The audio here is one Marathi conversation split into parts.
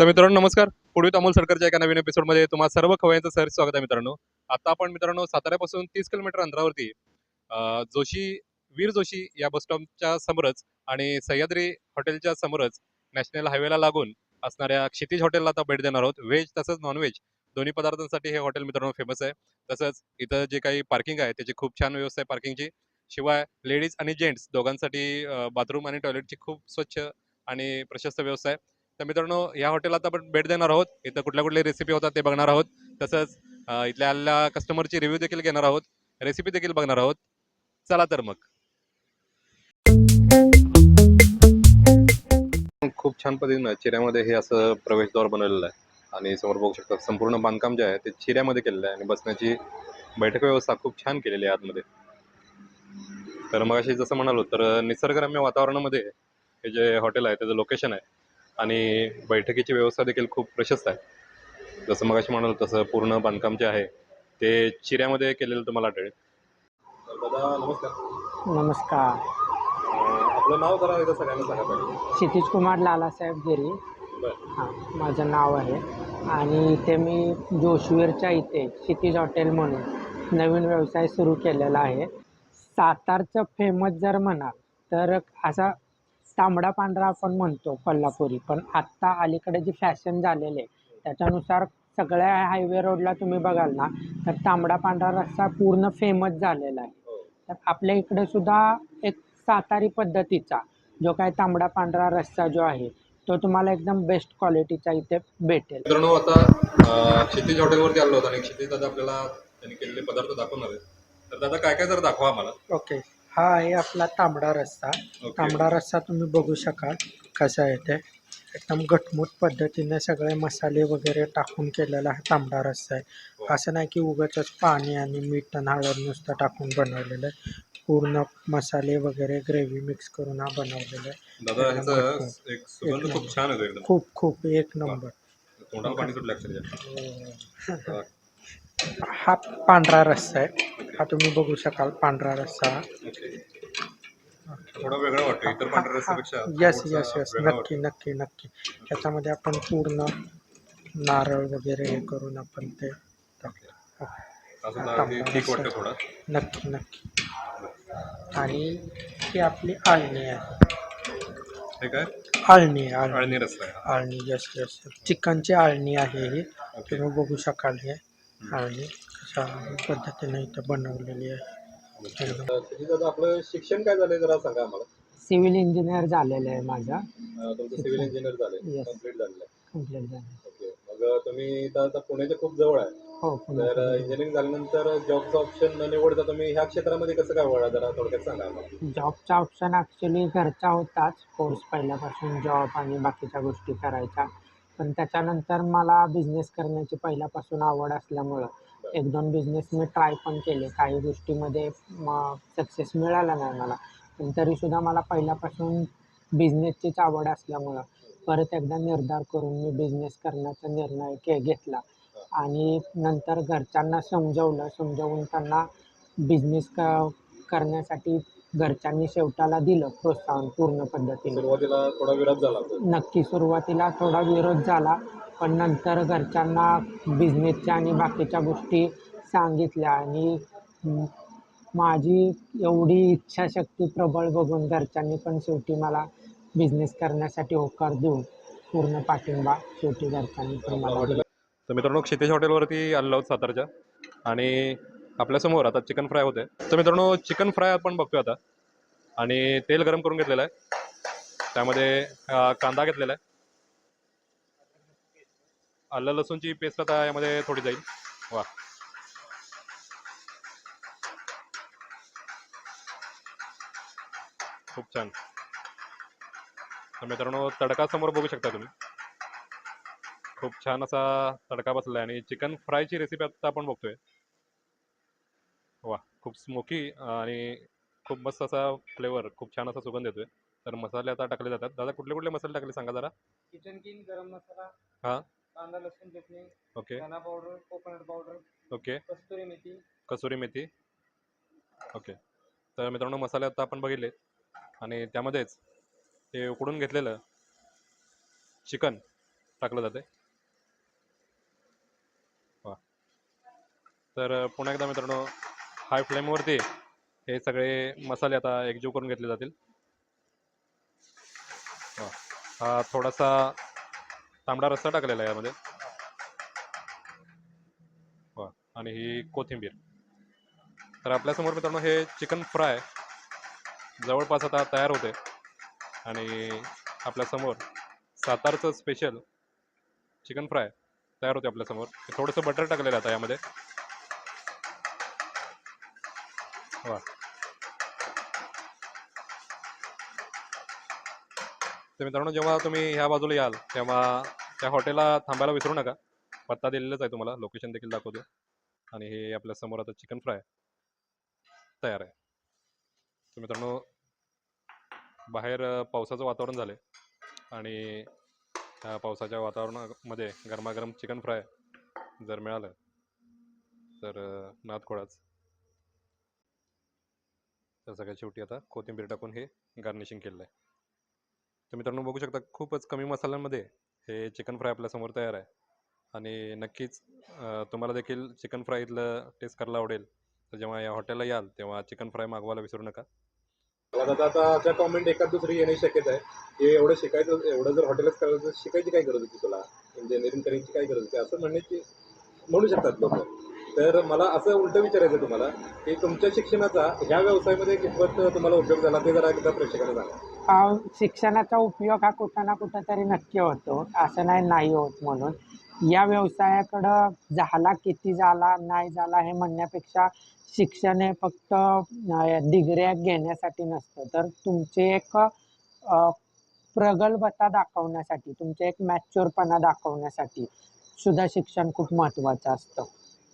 तर मित्रांनो नमस्कार. पुढील अमोल सरकारच्या एका नवीन एपिसोडमध्ये तुम्हाला सर्व खवयांचं सर स्वागत आहे मित्रांनो. आता आपण मित्रांनो साताऱ्यापासून तीस किलोमीटर अंतरावरती जोशी वीर जोशी या बस स्टॉपच्या समोरच आणि सह्याद्री हॉटेलच्या समोरच नॅशनल हायवेला लागून असणाऱ्या क्षितिज हॉटेलला आता भेट देणार आहोत. व्हेज तसंच नॉनव्हेज दोन्ही पदार्थांसाठी हे हॉटेल मित्रांनो फेमस आहे. तसंच इथं जे काही पार्किंग आहे त्याची खूप छान व्यवस्था आहे पार्किंगची शिवाय लेडीज आणि जेंट्स दोघांसाठी बाथरूम आणि टॉयलेटची खूप स्वच्छ आणि प्रशस्त व्यवस्था आहे. तर मित्रांनो या हॉटेलला आता आपण भेट देणार आहोत. इथं कुठल्या कुठल्या रेसिपी होतात ते बघणार आहोत. तसंच इथल्या आलेल्या कस्टमरची रिव्ह्यू देखील घेणार आहोत. रेसिपी देखील बघणार आहोत. चला तर मग. खूप छान पद्धतीनं चिऱ्यामध्ये हे असं प्रवेशद्वार बनवलेलं आहे. आणि समोर बघू शकता संपूर्ण बांधकाम जे आहे ते चिऱ्यामध्ये केलेलं आहे. आणि बसण्याची बैठक व्यवस्था खूप छान केलेली आहे आतमध्ये. तर मग अशी जसं म्हणालो तर निसर्गरम्य वातावरणामध्ये हे जे हॉटेल आहे त्याचं लोकेशन आहे आणि बैठकीची व्यवस्था देखील खूप प्रशस्त आहे. जसं मग अशी म्हणालो तसं पूर्ण बांधकाम जे आहे ते चिऱ्यामध्ये केलेलं तुम्हाला आढळेल दादा नमस्कार. नमस्कार. आपलं नाव जरा एकदा सगळ्यांना सांगा पाहिजे क्षितिज कुमार लालासाहेब गिरी. बरं. हां माझं नाव आहे. आणि इथे मी जोशवीरच्या इथे क्षितिज हॉटेल म्हणून नवीन व्यवसाय सुरू केलेला आहे. सातारचं फेमस जर म्हणाल तर असा तांबडा पांढरा आपण म्हणतो कोल्हापुरी. पण आत्ता अलीकडे जी फॅशन झालेली आहे त्याच्यानुसार सगळ्या हायवे रोडला तुम्ही बघाल ना तर तांबडा पांढरा रस्सा पूर्ण फेमस झालेला आहे. हो. तर आपल्या इकडे सुद्धा एक सातारी पद्धतीचा जो काय तांबडा पांढरा रस्सा जो आहे तो तुम्हाला एकदम बेस्ट क्वालिटीचा इथे भेटेल. मित्रांनो आता क्षितिज हॉटेलवरती आलो होतो आणि क्षितिज दादा आपल्याला त्यांनी केलेले पदार्थ दाखवणार आहेत. तर दादा काय काय जर दाखवा आम्हाला. ओके हा आहे आपला तांबडा रस्सा. तांबडा रस्सा तुम्ही बघू शकाल कसा आहे ते एकदम घटमूट पद्धतीने सगळे मसाले वगैरे टाकून केलेला हा तांबडा रस्सा आहे. हो. असं नाही की उगाचच पाणी आणि मीठ आणि हळद नुसतं टाकून बनवलेलं आहे. पूर्ण मसाले वगैरे ग्रेव्ही मिक्स करून हा बनवलेला आहे. खूप खूप खूप. एक नंबर. हा. हा पांढरा रस्सा आहे. हा तुम्ही बघू शकाल पांढरा रस्सा. थोडा वेगळा वाटतो इतर पांढऱ्या रस्त्यापेक्षा यस यस यस नक्की नक्की नक्की. त्याच्यामध्ये आपण पूर्ण नारळ वगैरे हे करून आपण ते थोडा. नक्की नक्की. आणि ही आपली आळणी आहे. आळणी आहे आळणी. आळणी यस यस चिकनची आळणी आहे ही. तुम्ही बघू शकाल हे आळणी. कशा पद्धतीने इथं बनवलेली आहे. दादा आपलं शिक्षण काय झालंय जरा सांगा आम्हाला. सिव्हिल इंजिनियर झालेलं आहे माझा. अं, तुमचं सिव्हिल इंजिनियर झालंय. Yes. कंप्लीट झालेलं आहे. कंप्लीट झालं ओके मग तुम्ही इथं आता पुण्याच्या खूप जवळ आहे. हो तर पुन्हा इंजिनिअरिंग झाल्यानंतर जॉबचं ऑप्शन न निवडता तुम्ही ह्या क्षेत्रामध्ये कसं काय वळा? जरा थोडक्यात सांगा आम्हाला. जॉबचा ऑप्शन ॲक्च्युली घरचा होताच. कोर्स पहिल्यापासून जॉब आणि बाकीच्या गोष्टी करायच्या. पण त्याच्यानंतर मला बिझनेस करण्याची पहिल्यापासून आवड असल्यामुळं एक दोन बिझनेस मी ट्राय पण केले. काही गोष्टीमध्ये मग सक्सेस मिळाला नाही मला. पण तरीसुद्धा मला पहिल्यापासून बिझनेसचीच आवड असल्यामुळं परत एकदा निर्धार करून मी बिझनेस करण्याचा निर्णय के घेतला. आणि नंतर घरच्यांना समजवलं. समजावून त्यांना बिझनेस क करण्यासाठी घरच्यांनी शेवटाला दिलं प्रोत्साहन पूर्ण पद्धतीने. सुरुवातीला थोडा विरोध झाला. होता. नक्की सुरुवातीला थोडा विरोध झाला. पण नंतर घरच्यांना बिझनेसच्या आणि बाकीच्या गोष्टी सांगितल्या आणि माझी एवढी इच्छाशक्ती प्रबळ बघून घरच्यांनी पण शेवटी मला बिझनेस करण्यासाठी होकार देऊन पूर्ण पाठिंबा शेवटी घरच्यांनी पण मला दिला. तर मित्रांनो क्षितेश हॉटेलवरती आलेलो आहोत सातारच्या आणि आपल्यासमोर आता चिकन फ्राय होते तर मित्रांनो चिकन फ्राय आपण बघतोय आता आणि तेल गरम करून घेतलेलं आहे. त्यामध्ये कांदा घेतलेला आहे. आलं लसूणची पेस्ट आता यामध्ये थोडी जाईल. वा. खूप छान. तर मित्रांनो तडका समोर बघू शकता तुम्ही. खूप छान असा तडका बसला आहे आणि चिकन फ्रायची रेसिपी आता आपण बघतोय. वा खूप स्मोकी आणि खूप मस्त असा फ्लेवर खूप छान असा सुगंध येतोय. तर मसाले आता टाकले जातात. दादा कुठले कुठले मसाले टाकले सांगा जरा. किचन किंग गरम मसाला. हा. कांदा लसूण चटणी ओके. धना पावडर कोकोनट पावडर ओके. कस्तुरी मेथी. कसुरी मेथी. ओके. तर मित्रांनो मसाले आता आपण बघितले. आणि त्यामध्येच ते उकडून घेतलेलं चिकन टाकलं जाते वा. तर पुन्हा एकदा मित्रांनो हाय फ्लेमवरती हे सगळे मसाले आता एकजीव करून घेतले जातील. वा. हा थोडासा तांबडा रस्सा टाकलेला आहे यामध्ये. वा आणि ही कोथिंबीर. तर आपल्यासमोर मित्रांनो हे चिकन फ्राय जवळपास आता तयार होते आणि आपल्यासमोर सातारचं स्पेशल चिकन फ्राय तयार होते आपल्यासमोर थोडंसं बटर टाकलेलं आता यामध्ये. वा. तर मित्रांनो जेव्हा तुम्ही ह्या बाजूला याल तेव्हा त्या हॉटेलला थांबायला विसरू नका. पत्ता दिलेलाच आहे तुम्हाला. लोकेशन देखील दाखवतो. आणि हे आपल्यासमोर आता चिकन फ्राय तयार आहे. तर मित्रांनो बाहेर पावसाचं वातावरण झालं आणि ह्या पावसाच्या वातावरणामध्ये गरमागरम चिकन फ्राय जर मिळालं तर अ, तर सगळ्यात शेवटी आता कोथिंबीर टाकून हे गार्निशिंग केलेलं आहे. तर मित्रांनो बघू शकता खूपच कमी मसाल्यांमध्ये हे चिकन फ्राय आपल्यासमोर तयार आहे. आणि नक्कीच तुम्हाला देखील चिकन फ्राय इथलं टेस्ट करायला आवडेल. तर जेव्हा या हॉटेलला याल तेव्हा चिकन फ्राय मागवायला विसरू नका. आता आता अशा कॉमेंट एखाद दुसरी येणे शक्यता आहे. हे एवढं शिकायचं एवढं जर हॉटेलच करायचं तर शिकायची काय गरज होती तुला? इंजिनिअरिंग करायची काय गरज होती? असं म्हणण्याची म्हणू शकतात लोक. तर मला असं उलटं विचारायचं तुम्हाला की तुमच्या शिक्षणाचा ह्या व्यवसायामध्ये कितपत तुम्हाला उपयोग झाला ते जरा एकदा प्रेक्षकाला सांगा. शिक्षणाचा उपयोग हा कुठं ना कुठं तरी नक्की होतो असं नाही नाही होत म्हणून. या व्यवसायाकडं झाला किती झाला नाही झाला हे म्हणण्यापेक्षा शिक्षण हे फक्त डिग्र्या घेण्यासाठी नसतं. तर तुमचे एक प्रगल्भता दाखवण्यासाठी तुमचे एक मॅच्युअरपणा दाखवण्यासाठी सुद्धा शिक्षण खूप महत्त्वाचं असतं.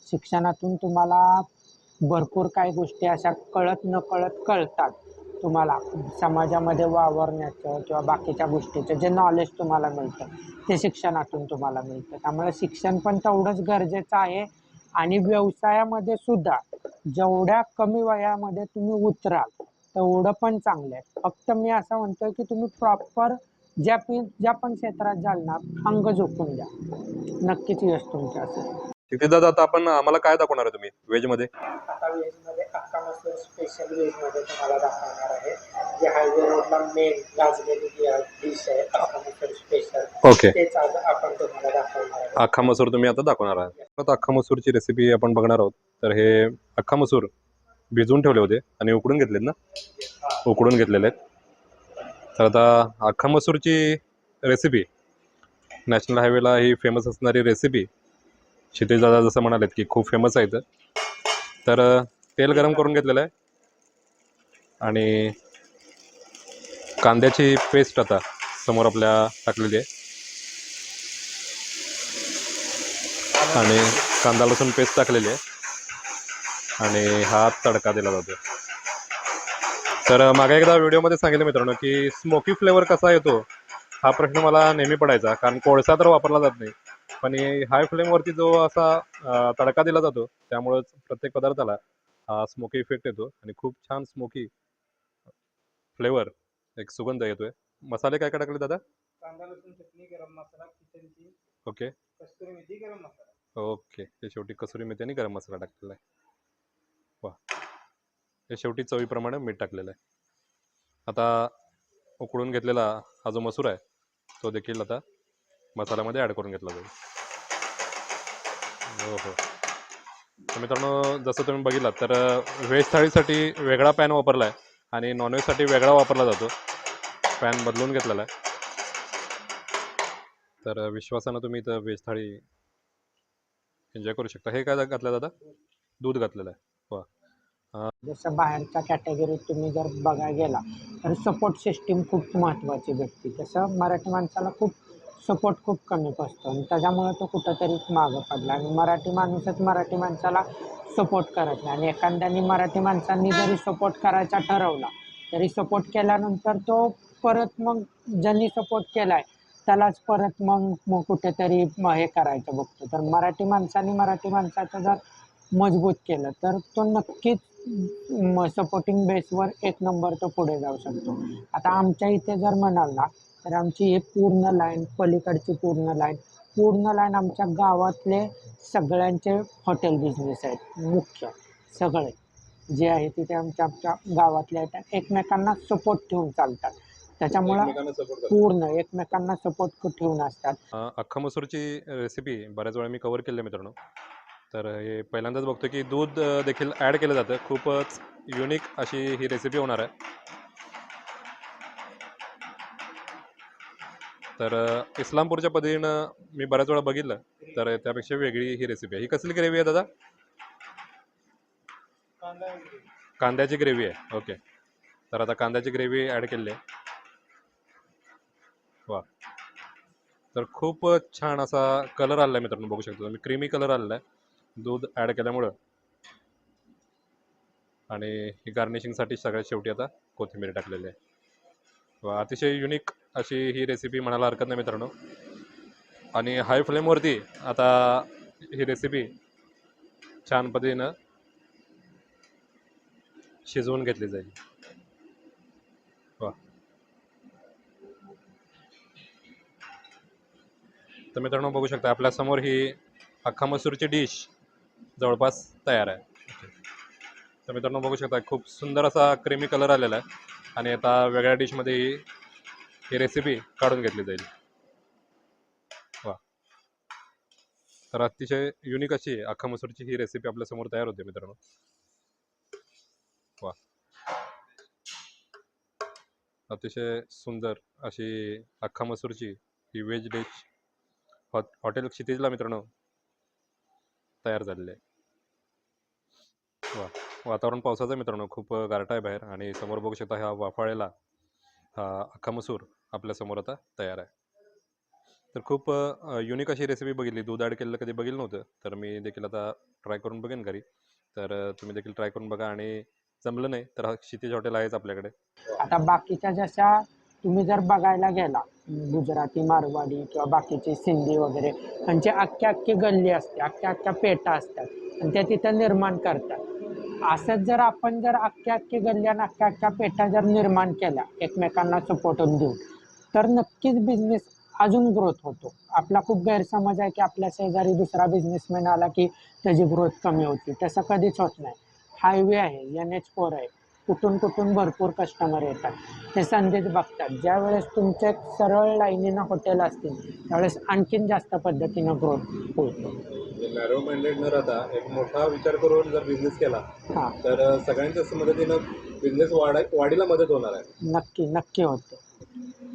शिक्षणातून तुम्हाला भरपूर काही गोष्टी अशा कळत न कळत कळतात. तुम्हाला समाजामध्ये वावरण्याचं किंवा बाकीच्या गोष्टीचं जे नॉलेज तुम्हाला मिळतं ते शिक्षणातून तुम्हाला मिळतं. त्यामुळे शिक्षण पण तेवढंच गरजेचं आहे. आणि व्यवसायामध्ये सुद्धा जेवढ्या कमी वयामध्ये तुम्ही उतराल तेवढं पण चांगलं आहे. फक्त मी असं म्हणतोय की तुम्ही प्रॉपर ज्या पी ज्या पण क्षेत्रात जाल ना अंग झोपून द्या नक्कीच यश तुमचं असेल. तिथे दादा आता आपण आम्हाला काय दाखवणार आहे तुम्ही? व्हेजमध्ये आता व्हेजमध्ये अक्का मसूर स्पेशल व्हेजमध्ये तुम्हाला दाखवणार आहे. जे हायवे रोडला मेन गाजलेली डिश आहे मसूर स्पेशल ओके तेच आज आपण तुम्हाला दाखवणार आहे. अख्खा मसूर तुम्ही आता दाखवणार आहात. आता अख्खा मसूरची रेसिपी आपण बघणार आहोत. तर हे अख्खा मसूर भिजवून ठेवले होते आणि उकडून घेतलेत ना? उकडून घेतलेले आहेत. तर आता अख्खा मसूरची रेसिपी नॅशनल हायवेला ही फेमस असणारी रेसिपी क्षितिज दादा जसं म्हणालेत की खूप फेमस आहे इथं. तर तेल गरम करून घेतलेलं आहे. आणि कांद्याची पेस्ट आता समोर आपल्या टाकलेली आहे. आणि कांदा लसूण पेस्ट टाकलेली आहे. आणि हा तडका दिला जातो तर मागे एकदा व्हिडिओमध्ये सांगितलं मित्रांनो की स्मोकी फ्लेवर कसा येतो हा प्रश्न मला नेहमी पडायचा. कारण कोळसा तर वापरला जात नाही. पण हाय फ्लेमवरती जो असा तडका दिला जातो त्यामुळंच प्रत्येक पदार्थाला हा स्मोकी इफेक्ट येतो आणि खूप छान स्मोकी फ्लेवर एक सुगंध येतोय. मसाले काय काय टाकले दादा? कांदा लसूण चटणी गरम मसाला किचनची ओके. कस्तुरी मेथी गरम मसाला. ओके. ते शेवटी कसुरी मेथी आणि गरम मसाला टाकलेला आहे. वा. हे शेवटी चवीप्रमाणे मीठ टाकलेलं आहे. आता उकळून घेतलेला हा जो मसूर आहे तो देखील आता मसाल्यामध्ये ॲड करून घेतला जाईल. हो हो. तर मित्रांनो जसं तुम्ही बघितलात तर व्हेज थाळीसाठी वेगळा पॅन वापरला आहे आणि नॉनव्हेजसाठी वेगळा वापरला जातो. पॅन बदलून घेतलेला आहे. तर विश्वासानं तुम्ही इथं व्हेज थाळी एन्जॉय करू शकता. हे काय घातलं दादा? दूध घातलेलं आहे. जसं बाहेरच्या कॅटेगरीत तुम्ही जर बघायला गेला तर सपोर्ट सिस्टीम खूप महत्त्वाची भेटते. तसं मराठी माणसाला खूप सपोर्ट खूप कमी असतो आणि त्याच्यामुळे तो कुठंतरी मागं पडला. आणि मराठी माणूसच मराठी माणसाला सपोर्ट करत नाही. आणि एखाद्याने मराठी माणसांनी जरी सपोर्ट करायचा ठरवला तरी सपोर्ट केल्यानंतर तो परत मग ज्यांनी सपोर्ट केला आहे त्यालाच परत मग मग कुठेतरी हे करायचं बघतो. तर मराठी माणसाने मराठी माणसाचं जर मजबूत केलं तर तो नक्कीच सपोर्टिंग बेसवर एक नंबर तो पुढे जाऊ शकतो. आता आमच्या इथे जर म्हणाल ना तर आमची ही पूर्ण लाईन पलीकडची पूर्ण लाईन पूर्ण लाईन आमच्या गावातले सगळ्यांचे हॉटेल बिझनेस आहेत. मुख्य सगळे. जे आहे तिथे आमच्या आमच्या गावातले आहेत एकमेकांना सपोर्ट ठेवून चालतात. त्याच्यामुळं पूर्ण एकमेकांना सपोर्ट ठेवून असतात. अ, अख्खा मसूरची रेसिपी बऱ्याच वेळा मी कवर केली मित्रांनो. तर हे पहिल्यांदाच बघतो की दूध देखील ॲड केलं जातं. खूपच युनिक अशी ही रेसिपी होणार आहे. तर इस्लामपूरच्या पद्धतीनं मी बऱ्याच वेळा बघितलं तर त्यापेक्षा वेगळी ही रेसिपी आहे. ही कसली ग्रेव्ही आहे दादा? कांद्याची ग्रेव्ही आहे. ओके तर आता कांद्याची ग्रेव्ही ॲड केली आहे. वा तर खूप छान असा कलर आलेला आहे मित्रांनो बघू शकता तुम्ही. क्रीमी कलर आलेला आहे. दूध ॲड केल्यामुळं. आणि ही गार्निशिंगसाठी सगळ्यात शेवटी आता कोथिंबीर टाकलेली आहे. व अतिशय युनिक अशी ही रेसिपी म्हणायला हरकत नाही मित्रांनो. आणि हाय फ्लेमवरती आता ही रेसिपी छान पद्धतीनं शिजवून घेतली जाईल. वा. तर मित्रांनो बघू शकता आपल्यासमोर ही अख्खा मसूरची डिश जवळपास तयार आहे. तर मित्रांनो बघू शकता खूप सुंदर असा क्रीमी कलर आलेला आहे. आणि आता वेगळ्या डिशमध्ये ही ही रेसिपी काढून घेतली जाईल. वा. तर अतिशय युनिक अशी अख्खा मसूरची ही रेसिपी आपल्यासमोर तयार होते मित्रांनो. वा. अतिशय सुंदर अशी अख्खा मसूरची ही व्हेज डिश हॉ हॉटेल क्षितिजला मित्रांनो तयार झालेली आहे. वा. वातावरण पावसाचं आहे मित्रांनो. खूप गारठा आहे बाहेर आणि समोर बघू शकता ह्या वाफाळेला हा अख्खा मसूर आपल्यासमोर आता तयार आहे. तर खूप युनिक अशी रेसिपी बघितली. दूध ॲड केलेलं कधी बघितलं नव्हतं तर मी देखील आता ट्राय करून बघेन घरी. तर तुम्ही देखील ट्राय करून बघा आणि जमलं नाही तर हा क्षितिज हॉटेल आहेच आपल्याकडे. आता बाकीच्या जशा तुम्ही जर बघायला गेला गुजराती मारवाडी किंवा बाकीचे सिंधी वगैरे त्यांचे अख्ख्या अख्खी गल्ली असते अख्ख्या अख्ख्या पेटा असतात आणि त्या तिथं निर्माण करतात. असंच जर आपण जर अख्ख्या अख्खी गल्ली आणि अख्ख्या अख्ख्या पेटा जर निर्माण केल्या एकमेकांना सपोर्टून देऊन तर नक्कीच बिझनेस अजून ग्रोथ होतो. आपला खूप गैरसमज आहे की आपल्या शेजारी दुसरा बिझनेसमॅन आला की त्याची ग्रोथ कमी होती. तसं कधीच होत नाही. हायवे आहे एन एच फोर आहे. कुठून कुठून भरपूर कस्टमर येतात. ते संदेश बघतात. ज्या वेळेस तुमचे सरळ लाईनीनं हॉटेल असतील त्यावेळेस आणखीन जास्त पद्धतीनं ग्रोथ होतो. म्हणजे नॅरो माइंडेड न राहता एक मोठा विचार करून जर बिझनेस केला हां. तर सगळ्यांच्याच मदतीनं बिझनेस वाढाय वाढीला मदत होणार आहे. नक्की नक्की होते.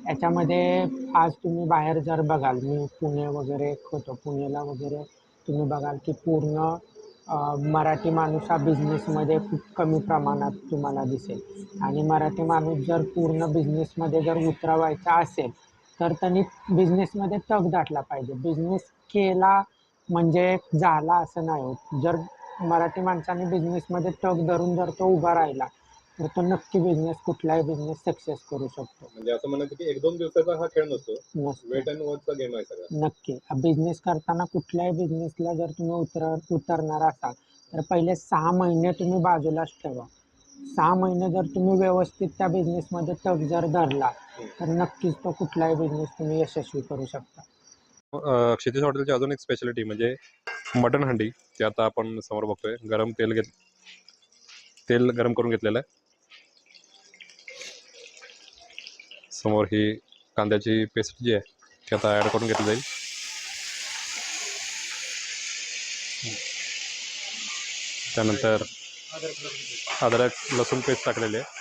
याच्यामध्ये आज तुम्ही बाहेर जर बघाल मी पुणे वगैरे होतो. पुण्याला वगैरे तुम्ही बघाल की पूर्ण मराठी माणूस हा बिझनेसमध्ये खूप कमी प्रमाणात तुम्हाला दिसेल. आणि मराठी माणूस जर पूर्ण बिझनेसमध्ये जर उतरवायचा असेल तर त्यांनी बिझनेसमध्ये तग दाटला पाहिजे. बिझनेस केला म्हणजे झाला असं नाही होत. जर मराठी माणसाने बिझनेसमध्ये तग धरून जर तो उभा राहिला तर तो नक्की बिझनेस कुठलाही बिझनेस सक्सेस करू शकतो. म्हणजे असं म्हणायचं की एक दोन दिवसाचा हा खेळ नसतो. वेट अँड वॉचचा गेम आहे सगळा. नक्की. बिझनेस करताना कुठल्याही बिझनेसला जर तुम्ही उतर उतरणार असाल तर पहिले सहा महिने तुम्ही बाजूलाच ठेवा. सहा महिने जर तुम्ही व्यवस्थित त्या बिझनेसमध्ये तग जर धरला तर नक्कीच तो कुठलाही बिझनेस तुम्ही यशस्वी करू शकता. क्षितिज हॉटेलची अजून एक स्पेशालिटी म्हणजे मटन हंडी ते आता आपण समोर बघतोय. गरम तेल घेत तेल गरम करून घेतलेलं आहे. समोर ही कांद्याची पेस्ट जी आहे ती आता ॲड करून घेतली जाईल. त्यानंतर अद्रक लसूण पेस्ट टाकलेली आहे.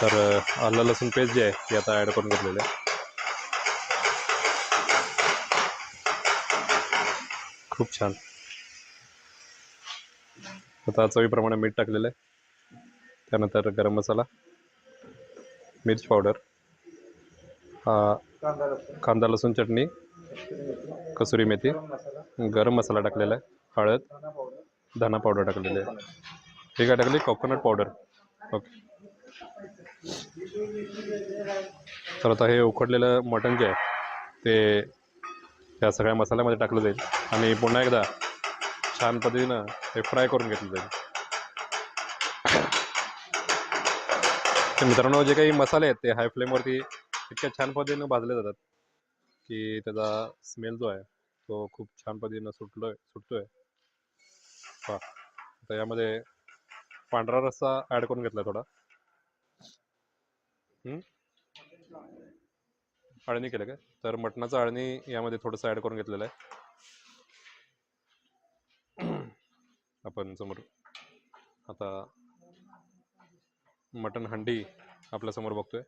तर आलं लसूण पेस्ट जे आहे ती आता ॲड करून घेतलेलं आहे. खूप छान. आता चवीप्रमाणे मीठ टाकलेलं आहे. त्यानंतर गरम मसाला मिर्च पावडर कांदा लसूण चटणी कसुरी मेथी गरम मसाला टाकलेला आहे हळद धना पावडर टाकलेली आहे. हे काय टाकली? कोकोनट पावडर ओके तर आता हे उकडलेलं मटण जे आहे ते त्या सगळ्या मसाल्यामध्ये टाकलं जाईल. आणि पुन्हा एकदा छान पद्धतीनं हे फ्राय करून घेतलं जाईल तर मित्रांनो जे काही मसाले आहेत ते हाय फ्लेमवरती इतक्या छान पद्धतीनं भाजले जातात की त्याचा स्मेल जो आहे तो खूप छान पद्धतीनं सुटलोय सुटतोय. पहा आता यामध्ये पांढरा रस्सा ॲड करून घेतला थोडा. अळणी केलं काय? तर मटणाचं अळणी यामध्ये थोडंसं ॲड करून घेतलेलं आहे. आपण समोर. आता मटन हंडी आपल्यासमोर बघतोय.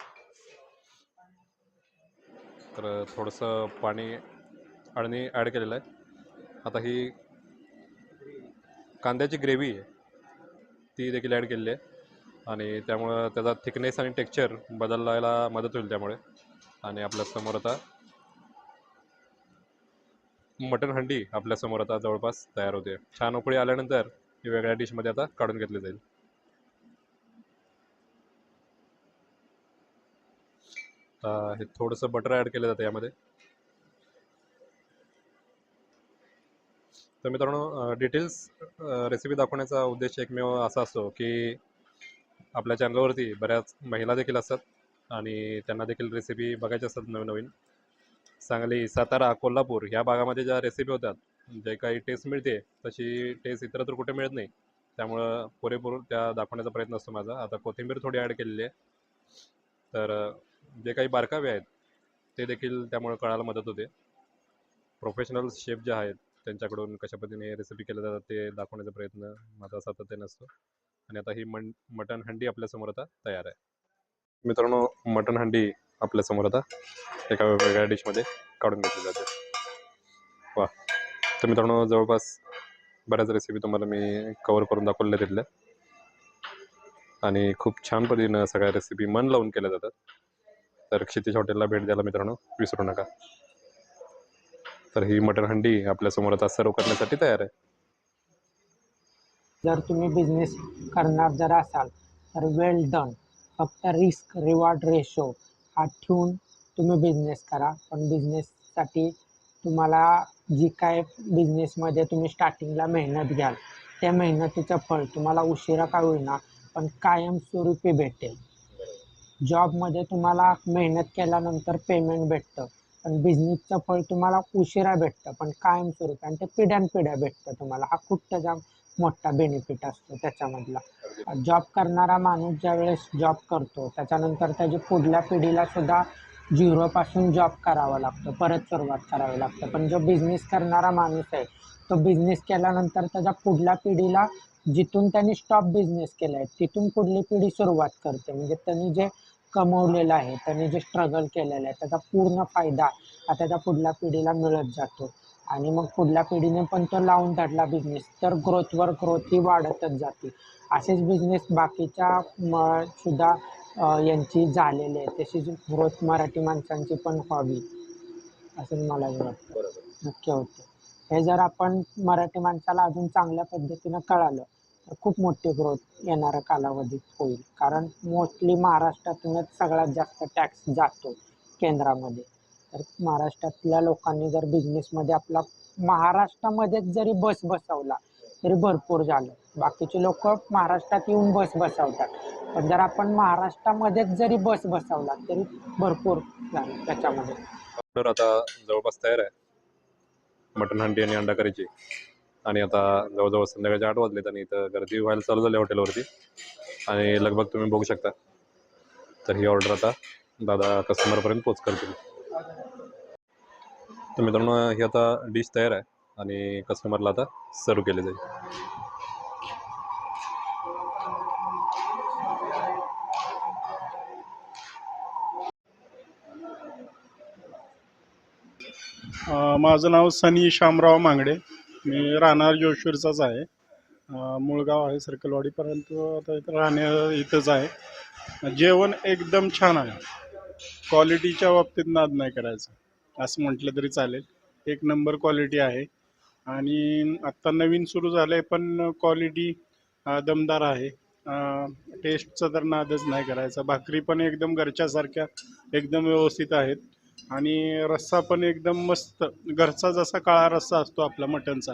तर थोडंसं पाणी अळणी ॲड केलेलं आहे. आता ही कांद्याची ग्रेव्ही आहे. ती देखील ॲड केलेली आहे. आणि त्यामुळं त्याचा थिकनेस आणि टेक्स्चर बदलायला मदत होईल त्यामुळे. आणि आपल्यासमोर आता मटन हंडी आपल्यासमोर आता जवळपास तयार होते. छान उकळी आल्यानंतर ही वेगळ्या डिशमध्ये आता काढून घेतली जाईल. हे थोडंसं बटर ॲड केलं जातं यामध्ये. तर मित्रांनो डिटेल्स रेसिपी दाखवण्याचा उद्देश एकमेव असा असतो की आपल्या चॅनलवरती बऱ्याच महिला देखील असतात आणि त्यांना देखील रेसिपी बघायच्या असतात नवीन नवीन सांगली सातारा कोल्हापूर ह्या भागामध्ये ज्या रेसिपी होतात जे काही टेस्ट मिळते तशी टेस्ट इतरत्र कुठे मिळत नाही. त्यामुळं पुरेपूर त्या दाखवण्याचा प्रयत्न असतो माझा. आता कोथिंबीर थोडी ॲड केलेली आहे. तर जे काही बारकावे आहेत ते देखील त्यामुळे कळायला मदत होते. प्रोफेशनल शेफ जे आहेत त्यांच्याकडून कशा पद्धतीने रेसिपी केल्या जातात ते दाखवण्याचा प्रयत्न माझा सातत्याने असतो. आणि आता ही मन मटण हंडी आपल्यासमोर आता तयार आहे. मित्रांनो मटण हंडी आपल्यासमोर आता एका वेगवेगळ्या डिशमध्ये काढून घेतली जाते. वा तर मित्रांनो जवळपास बऱ्याच रेसिपी तुम्हाला मी कवर करून दाखवल्या तिथल्या. आणि खूप छान पद्धतीनं सगळ्या रेसिपी मन लावून केल्या जातात. तर क्षितिज हॉटेलला भेट द्यायला मित्रांनो विसरू नका. तर ही मटन हंडी आपल्यासमोर आता सर्व करण्यासाठी तयार आहे. जर तुम्ही बिझनेस करणार जर असाल तर वेल डन फक्त रिस्क रिवॉर्ड रेशो हा ठेवून तुम्ही बिझनेस करा. पण बिझनेससाठी तुम्हाला जी काय बिझनेसमध्ये तुम्ही स्टार्टिंगला मेहनत घ्याल त्या मेहनतीचं फळ तुम्हाला उशिरा का होईना पण कायमस्वरूपी भेटेल. जॉबमध्ये तुम्हाला मेहनत केल्यानंतर पेमेंट भेटतं पण बिझनेसचं फळ तुम्हाला उशिरा भेटतं पण कायमस्वरूपी आणि ते पिढ्यानपिढ्या भेटतं तुम्हाला. हा कुठं जाम मोठा बेनिफिट असतो त्याच्यामधला. जॉब करणारा माणूस ज्यावेळेस जॉब करतो त्याच्यानंतर त्याची पुढल्या पिढीला सुद्धा झिरोपासून जॉब करावा लागतो. परत सुरुवात करावी लागतं. पण जो बिझनेस करणारा माणूस आहे तो बिझनेस केल्यानंतर त्याच्या पुढल्या पिढीला जिथून त्यांनी स्टॉप बिझनेस केला आहे तिथून पुढली पिढी सुरुवात करते. म्हणजे त्यांनी जे कमवलेलं आहे त्यांनी जे स्ट्रगल केलेलं आहे त्याचा पूर्ण फायदा हा त्याच्या पुढल्या पिढीला मिळत जातो. आणि मग पुढल्या पिढीने पण तो लावून धरला बिझनेस तर ग्रोथवर ग्रोथ ही वाढतच जाते. असेच बिझनेस बाकीच्या म सुद्धा यांची झालेले आहे तशीच ग्रोथ मराठी माणसांची पण व्हावी असं मला वाटतं. मुख्य होतं. हे जर आपण मराठी माणसाला अजून चांगल्या पद्धतीनं कळालं तर खूप मोठी ग्रोथ येणाऱ्या कालावधीत होईल. कारण मोस्टली महाराष्ट्रातूनच सगळ्यात जास्त टॅक्स जातो केंद्रामध्ये. तर महाराष्ट्रातल्या लोकांनी जर बिझनेसमध्ये आपला महाराष्ट्रामध्येच जरी बस बसवला तरी भरपूर झालं. बाकीचे लोक महाराष्ट्रात येऊन बस बसवतात. पण जर आपण महाराष्ट्रामध्येच जरी बस बसवला तरी भरपूर झालं त्याच्यामध्ये. आता जवळपास तयार आहे. मटन हंडी आणि अंडा करीची आणि आता जवळजवळ संध्याकाळचे आठ वाजलेत आणि इथं गर्दी व्हायला चालू झाली हॉटेलवरती. आणि लगभग तुम्ही बघू शकता. तर ही ऑर्डर आता दादा कस्टमरपर्यंत पोच करतील तर मित्रांनो ही आता डिश तयार आहे आणि कस्टमरला आता सर्व केली जाईल. माझं नाव सनी शामराव मांगडे. मी राहणार जोशीरचाच आहे. मुळगाव आहे सर्कलवाडी परंतु आता इथं राहण्या इथंच आहे. जेवण एकदम छान आहे. क्वालिटीच्या बाबतीत नाद नाही करायचा. असं म्हटलं तरी चालेल. एक नंबर क्वालिटी आहे. आणि आत्ता नवीन सुरू झालं आहे पण क्वालिटी दमदार आहे. टेस्टचा तर नादच नाही करायचा. भाकरी पण एकदम घरच्यासारख्या एकदम व्यवस्थित आहेत. आणि रस्सा पण एकदम मस्त. घरचा जसा काळा रस्सा असतो आपला मटनचा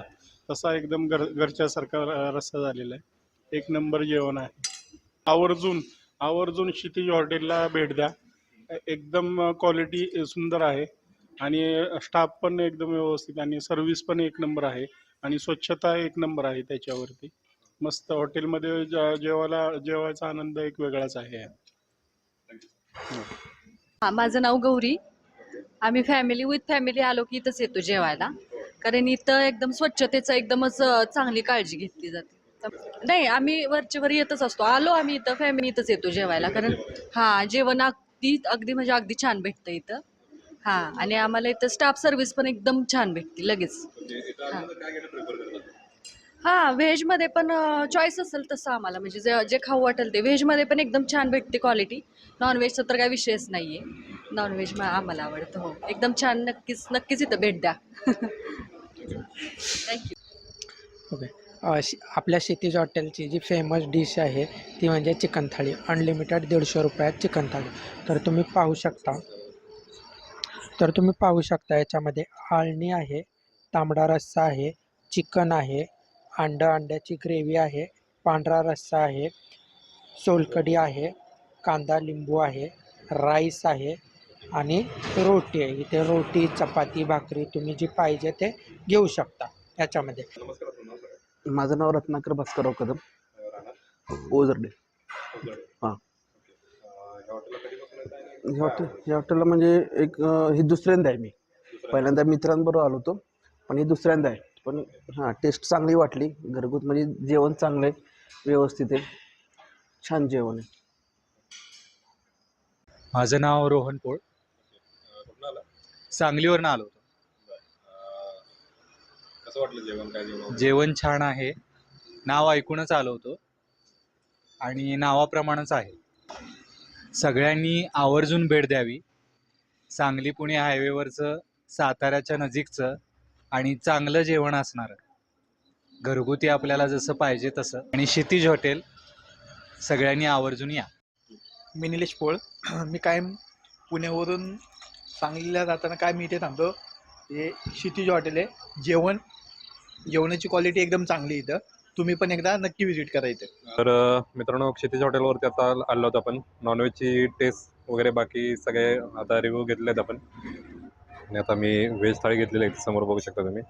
तसा एकदम घर घरच्यासारखा र- रस्सा झालेला आहे. एक नंबर जेवण आहे. आवर्जून आवर्जून क्षितिज हॉटेलला भेट द्या. एकदम क्वालिटी सुंदर आहे. आणि स्टाफ पण एकदम व्यवस्थित आणि सर्व्हिस पण एक नंबर आहे. आणि स्वच्छता एक नंबर आहे त्याच्यावरती. मस्त हॉटेलमध्ये जेवायला जेवायचा आनंद एक वेगळाच आहे. हा माझं नाव गौरी. आम्ही फॅमिली विथ फॅमिली आलो की इथंच येतो जेवायला. कारण इथं एकदम स्वच्छतेचं एकदमच चांगली काळजी घेतली जाते. नाही आम्ही वरचेवर येतच असतो. आलो आम्ही इथं फॅमिली इथंच येतो जेवायला. कारण हा जेवण ती अगदी म्हणजे अगदी छान भेटतं इथं. हा आणि आम्हाला इथं स्टाफ सर्व्हिस पण एकदम छान भेटते लगेच. हा. हां व्हेजमध्ये पण चॉईस असेल तसं आम्हाला. म्हणजे जे जे खाऊ वाटेल ते. व्हेजमध्ये पण एकदम छान भेटते क्वालिटी नॉनव्हेजचा तर काही विषयच नाही आहे नॉनव्हेज मग आम्हाला आवडतं हो. एकदम छान नक्कीच नक्कीच इथं भेट द्या. थँक्यू ओके आपल्या क्षितिज हॉटेलची जी फेमस डिश आहे ती म्हणजे चिकन थाळी. अनलिमिटेड दीडशे रुपयात चिकन थाळी. तर तुम्ही पाहू शकता. तर तुम्ही पाहू शकता याच्यामध्ये आळणी आहे तांबडा रस्सा आहे चिकन आहे अंडं अंड्याची ग्रेव्ही आहे पांढरा रस्सा आहे सोलकढी आहे कांदा लिंबू आहे राईस आहे आणि रोटी आहे. इथे रोटी चपाती भाकरी तुम्ही जी पाहिजे ते घेऊ शकता याच्यामध्ये. माझं नाव रत्नाकर भास्करराव कदम. ओझरडे. हां. ह्या हे हॉटेल काय हे हॉटेलला म्हणजे एक ही दुसऱ्यांदा आहे मी. पहिल्यांदा मित्रांबरोबर आलो होतो पण ही दुसऱ्यांदा आहे. पण हां टेस्ट चांगली वाटली. घरगुत म्हणजे जेवण चांगलं आहे व्यवस्थित आहे. छान जेवण आहे. माझं नाव रोहन पोळ. सांगलीवरनं आलो होतो. कसं वाटलं जेवण काय जेवण? जेवण छान आहे. नाव ऐकूनच आलो होतो. आणि नावाप्रमाणेच आहे. सगळ्यांनी आवर्जून भेट द्यावी. सांगली पुणे हायवेवरचं साताऱ्याच्या नजीकचं आणि चांगलं जेवण असणारं. घरगुती आपल्याला जसं पाहिजे तसं. आणि क्षितिज हॉटेल सगळ्यांनी आवर्जून या. मी निलेश पोळ. मी कायम पुण्यावरून सांगलीला जाताना काय मी इथे थांबतो हे क्षितिज हॉटेल आहे. जेवण जेवणाची क्वालिटी एकदम चांगली इथं. तुम्ही पण एकदा नक्की व्हिजिट करा इथे. तर मित्रांनो क्षितिज हॉटेलवरती आता आलो होतो आपण. नॉनव्हेजची टेस्ट वगैरे बाकी सगळे आता रिव्ह्यू घेतले आहेत आपण. आणि आता मी व्हेज थाळी घेतलेली आहे समोर बघू शकता तुम्ही.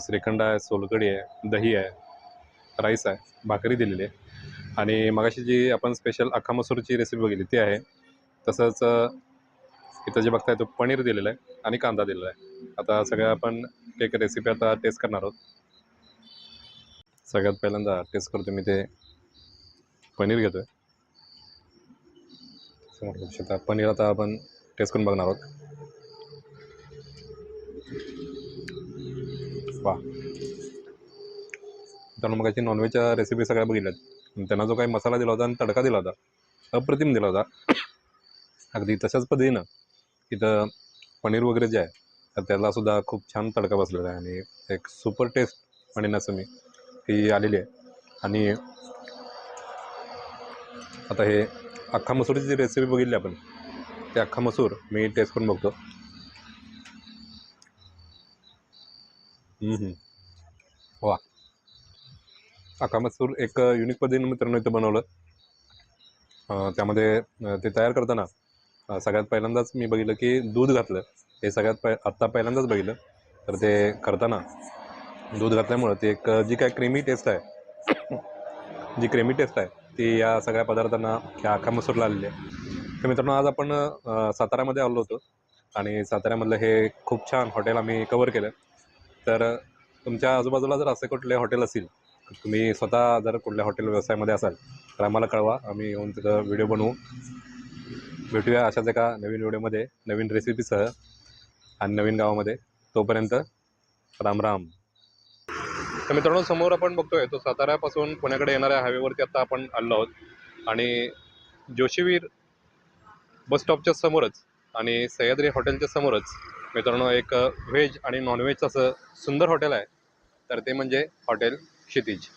श्रीखंड आहे सोलकढी आहे दही आहे राईस आहे भाकरी दिलेली आहे. आणि मगाशी जी आपण स्पेशल अख्खा मसूरची रेसिपी बघितली ती आहे. तसंच इथं जे बघताय तो पनीर दिलेला आहे आणि कांदा दिलेला आहे. आता सगळ्या आपण एक रेसिपी आता टेस्ट करणार आहोत. सगळ्यात पहिल्यांदा टेस्ट करतो मी ते. पनीर घेतो आहे समोर बघू शकता पनीर आता आपण टेस्ट करून बघणार आहोत. वा तर मग नॉनव्हेजच्या रेसिपी सगळ्या बघितल्यात. त्यांना जो काही मसाला दिला होता आणि तडका दिला होता अप्रतिम दिला होता. अगदी तशाच पद्धतीनं इथं पनीर वगैरे जे आहे तर त्याला सुद्धा खूप छान तडका बसलेला आहे आणि एक सुपर टेस्ट म्हणेन असं मी ही आलेली आहे. आणि आता हे अख्खा मसूरची जी रेसिपी बघितली आपण ते अख्खा मसूर मी टेस्ट करून बघतो. वा. अख्खा मसूर एक युनिक पद्धतीने मित्रांनो इथं बनवलं. त्यामध्ये ते तयार करताना सगळ्यात पहिल्यांदाच मी बघितलं की दूध घातलं. हे सगळ्यात पहि आत्ता पहिल्यांदाच बघितलं. तर ते करताना दूध घातल्यामुळं ते एक जी काय क्रीमी टेस्ट आहे जी क्रीमी टेस्ट आहे ती या सगळ्या पदार्थांना ह्या अख्खा मसूरला आलेली आहे. तर मित्रांनो आज आपण साताऱ्यामध्ये आलो होतो. आणि साताऱ्यामधलं हे खूप छान हॉटेल आम्ही कवर केलं. तर तुमच्या आजूबाजूला जर असे कुठले हॉटेल असतील तुम्ही स्वतः जर कुठल्या हॉटेल व्यवसायामध्ये असाल तर आम्हाला कळवा. आम्ही येऊन तिथं व्हिडिओ बनवू. भेटूया अशाच एका नवीन व्हिडिओमध्ये नवीन रेसिपीसह आणि नवीन गावामध्ये. तोपर्यंत राम राम. तर मित्रांनो समोर आपण बघतोय तो साताऱ्यापासून पुण्याकडे येणाऱ्या हायवेवरती आता आपण आलो आहोत. आणि जोशीवीर बस स्टॉपच्या समोरच आणि सह्याद्री हॉटेलच्या समोरच मित्रांनो एक व्हेज आणि नॉनव्हेज असं सुंदर हॉटेल आहे. तर ते म्हणजे हॉटेल क्षितिज.